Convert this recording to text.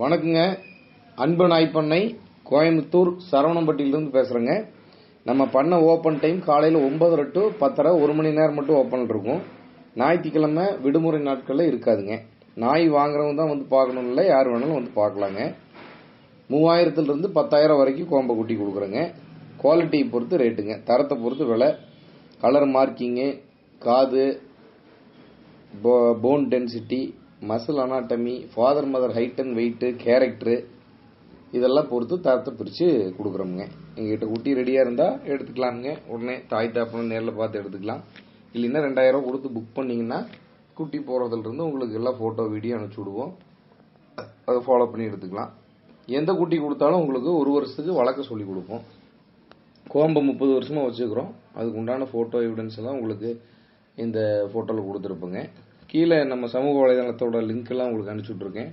வணக்கங்க. அன்பு நாய்ப்பண்ணை கோயம்புத்தூர் சரவணம்பட்டியிலிருந்து பேசுகிறேங்க நம்ம பண்ண ஓப்பன் டைம் காலையில் ஒன்பதரை டு பத்தரை ஒரு மணி நேரம் மட்டும் ஓப்பன் இருக்கும். ஞாயிற்றுக்கிழமை விடுமுறை நாட்களில் இருக்காதுங்க. நாய் வாங்குறவங்க தான் வந்து பார்க்கணும் இல்லை யார் வேணாலும் வந்து பார்க்கலாங்க. மூவாயிரத்துலேருந்து பத்தாயிரம் வரைக்கும் கோம்பை குட்டி கொடுக்குறேங்க. குவாலிட்டியை பொறுத்து ரேட்டுங்க. தரத்தை பொறுத்து விலை கலர் மார்க்கிங்கு காது போ bone density muscle anatomy father mother height and weight character இதெல்லாம் பொறுத்து தரத்தை பிரித்து கொடுக்குறோமுங்க. எங்ககிட்ட குட்டி ரெடியாக இருந்தால் எடுத்துக்கலாமுங்க. உடனே தாய் தாப்பனும் நேரில் பார்த்து எடுத்துக்கலாம். இல்லைன்னா ரெண்டாயிரம் கொடுத்து புக் பண்ணிங்கன்னா குட்டி போகிறதுலேருந்து உங்களுக்கு எல்லாம் ஃபோட்டோ வீடியோ அனுப்பிச்சி விடுவோம். அதை ஃபாலோ பண்ணி எடுத்துக்கலாம். எந்த குட்டி கொடுத்தாலும் உங்களுக்கு ஒரு வருஷத்துக்கு வளர்க்க சொல்லி கொடுப்போம். கோம்பை முப்பது வருஷமாக வச்சுக்கிறோம். அதுக்கு உண்டான ஃபோட்டோ எவிடன்ஸ் எல்லாம் உங்களுக்கு இந்த ஃபோட்டோவில் கொடுத்துருப்போங்க. கீழே நம்ம சமூக வலைதளத்தோட லிங்க் எல்லாம் உங்களுக்கு அனுப்பிச்சி விட்ருக்கேன்